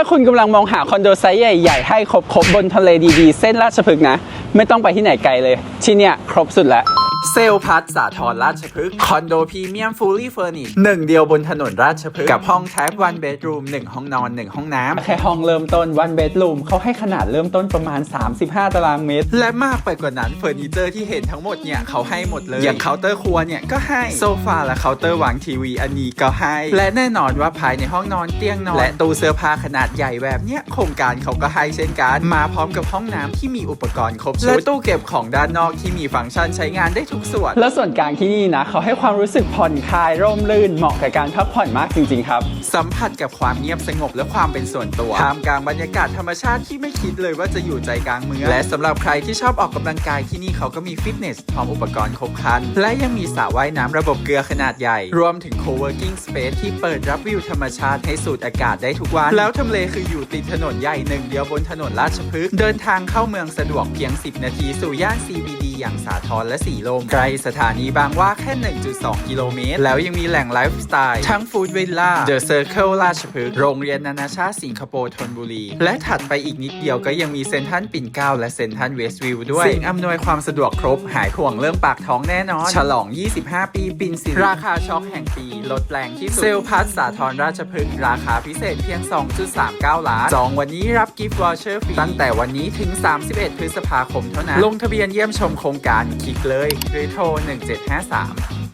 ถ้าคุณกำลังมองหาคอนโดไซส์ใหญ่ ๆ ให้ครบๆบนทะเลดีๆ เส้นราชพฤกษ์นะ ไม่ต้องไปที่ไหนไกลเลย ที่เนี่ยครบสุดแล้ว เซลพัทสาทรราชพฤกษ์คอนโดพรีเมียมฟูลี่เฟอร์นิชหนึ่งเดียวบนถนนราชพฤกษ์กับห้องแท็บวันเบดรูมหนึ่งห้องนอนหนึ่งห้องน้ำแค่ห้องเริ่มต้นวันเบดรูมเขาให้ขนาดเริ่มต้นประมาณ 35 ตารางเมตร และมากไปกว่านั้นเฟอร์นิเจอร์ที่เห็นทั้งหมดเนี่ยเขาให้หมดเลย อย่างเคาน์เตอร์ครัวเนี่ยก็ให้โซฟาและเคาน์เตอร์วางทีวีอันนี้ก็ให้ และแน่นอนว่าภายในห้องนอนเตียงนอนและตู้เสื้อผ้าขนาดใหญ่แบบเนี้ยโครงการเขาก็ให้เช่นกันมาพร้อมกับห้องน้ำที่มีอุปกรณ์ครบชุดและตู้เก็บของด้านนอกที่มีฟังก์ชันใช้งานได้ทุกส่วน แล้วส่วนกลางที่นี่นะเขาให้ความรู้สึกผ่อนคลายร่มรื่นเหมาะกับการพักผ่อนมากจริงๆครับ สัมผัสกับความเงียบสงบและความเป็นส่วนตัวท่ามกลางบรรยากาศธรรมชาติที่ไม่คิดเลยว่าจะอยู่ใจกลางเมืองและสำหรับใครที่ชอบออกกำลังกายที่นี่เขาก็มีฟิตเนสพร้อมอุปกรณ์ครบครัน และยังมีสระว่ายน้ำระบบเกลือขนาดใหญ่ รวมถึง co-working space ที่เปิดรับวิวธรรมชาติให้สูดอากาศได้ทุกวัน แล้วทำเลคืออยู่ติดถนนใหญ่หนึ่งเดียวบนถนนราชพฤกษ์เดินทางเข้าเมืองสะดวกเพียง 10 นาทีสู่ย่าน CBD อย่างสาทรและสีลมใกล้สถานีบางว่าแค่ 1.2 กิโลเมตร แล้วยังมีแหล่งไลฟ์สไตล์ทั้งฟู้ดวิลล่าเดอะเซอร์เคิลราชพฤกษ์โรงเรียนนานาชาติสิงคโปร์ธนบุรี และถัดไปอีกนิดเดียวก็ยังมีเซนทัลปิ่นเกล้าและเซนทัลเวสต์วิวด้วยสิ่งอำนวยความสะดวกครบหายห่วงเรื่องปากท้องแน่นอน ฉลอง 25 ปีปินสิราคาช็อคแห่งปี ลดแรงที่สุดเซลพัสสาทรราชพฤกษ์ราคาพิเศษเพียง 2.39 ล้านจองวันนี้รับกิฟต์วอเชอร์ฟรีตั้งแต่วันนี้ถึง 31 พฤษภาคมเท่านั้นลงทะเบียนเยี่ยมชมโครงการคลิกเลยด้วยโทร 1753